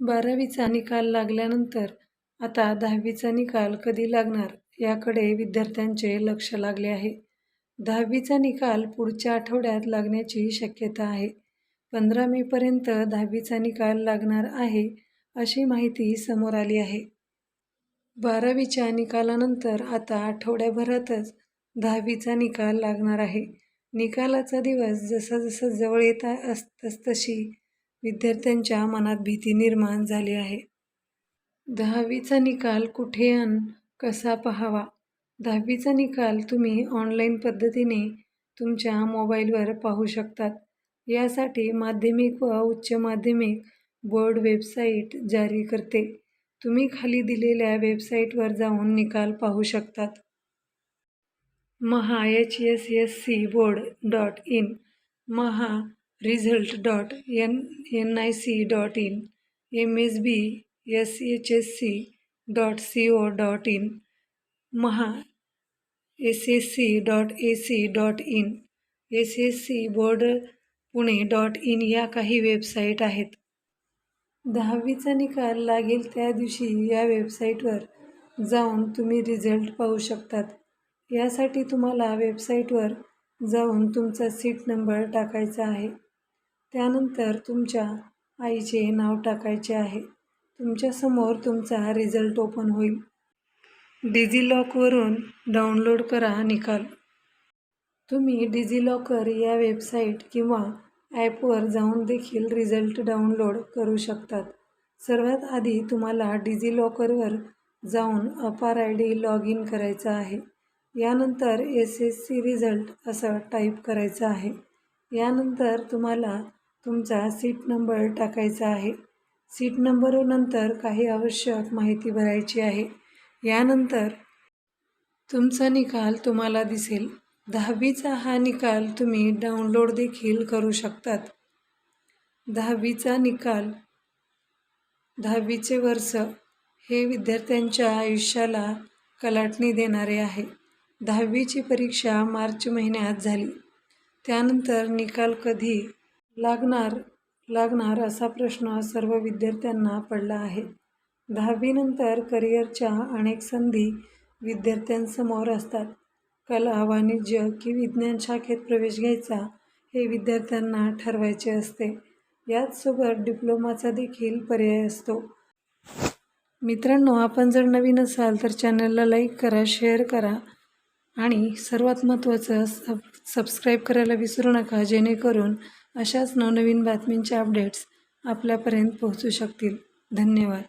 बारावीचा निकाल लागल्यानंतर आता दहावीचा निकाल कधी लागणार याकडे विद्यार्थ्यांचे लक्ष लागले आहे. दहावीचा निकाल पुढच्या आठवड्यात लागण्याची शक्यता आहे. पंधरा मेपर्यंत दहावीचा निकाल लागणार आहे अशी माहिती समोर आली आहे. बारावीच्या निकालानंतर आता आठवड्याभरातच दहावीचा निकाल लागणार आहे. निकालाचा दिवस जसा जसा जवळ येत अस तसतशी विद्यार्थ्यांच्या मनात भीती निर्माण झाली आहे. दहावीचा निकाल कुठे अन कसा पाहावा? दहावीचा निकाल तुम्ही ऑनलाईन पद्धतीने तुमच्या मोबाईलवर पाहू शकतात. यासाठी माध्यमिक व उच्च माध्यमिक बोर्ड वेबसाईट जारी करते. तुम्ही खाली दिलेल्या वेबसाईटवर जाऊन निकाल पाहू शकतात. Maha H S S C board dot in. Maha result dot N N I C dot in M S B S H S C dot C O dot in Maha S S C dot A C dot in S S C board Pune dot in या काही website आहेत. दहावीचा निकाल लागेल त्या दिवशी या वेबसाईटवर जाऊन तुम्ही रिझल्ट पाहू शकतात. यासाठी तुम्हाला वेबसाईटवर जाऊन तुमचा सीट नंबर टाकायचा आहे. त्यानंतर तुमच्या आईचे नाव टाकायचे आहे. तुमच्यासमोर तुमचा रिझल्ट ओपन होईल. डिजिलॉकवरून डाउनलोड करा निकाल. तुम्ही डिजिलॉकर या वेबसाईट किंवा ॲपवर जाऊन देखील रिझल्ट डाउनलोड करू शकतात. सर्वात आधी तुम्हाला डिजिलॉकरवर जाऊन अपार आय डी लॉग इन करायचं आहे. यानंतर एस एस सी रिझल्ट असं टाईप करायचं आहे. यानंतर तुम्हाला तुमचा सीट नंबर टाकायचा आहे. सीट नंबरनंतर काही आवश्यक माहिती भरायची आहे. यानंतर तुमचा निकाल तुम्हाला दिसेल. दहावीचा हा निकाल तुम्ही डाउनलोड देखील करू शकतात. दहावीचा निकाल दहावीचे वर्ष हे विद्यार्थ्यांच्या आयुष्याला कलाटणी देणारे आहे. दहावीची परीक्षा मार्च महिन्यात झाली. त्यानंतर निकाल कधी लागणार लागणार असा प्रश्न सर्व विद्यार्थ्यांना पडला आहे. दहावीनंतर करिअरच्या अनेक संधी विद्यार्थ्यांसमोर असतात. कला वाणिज्य की विज्ञान शाखेत प्रवेश घ्यायचा हे विद्यार्थ्यांना ठरवायचे असते. याचसोबत डिप्लोमाचा देखील पर्याय असतो. मित्रांनो आपण जर नवीन असाल तर चॅनलला लाईक करा शेअर करा आणि सर्वात महत्त्वाचं सब सबस्क्राईब करायला विसरू नका जेणेकरून अशाच नवनवीन बातमींचे अपडेट्स आपल्यापर्यंत पोहोचू शकतील. धन्यवाद.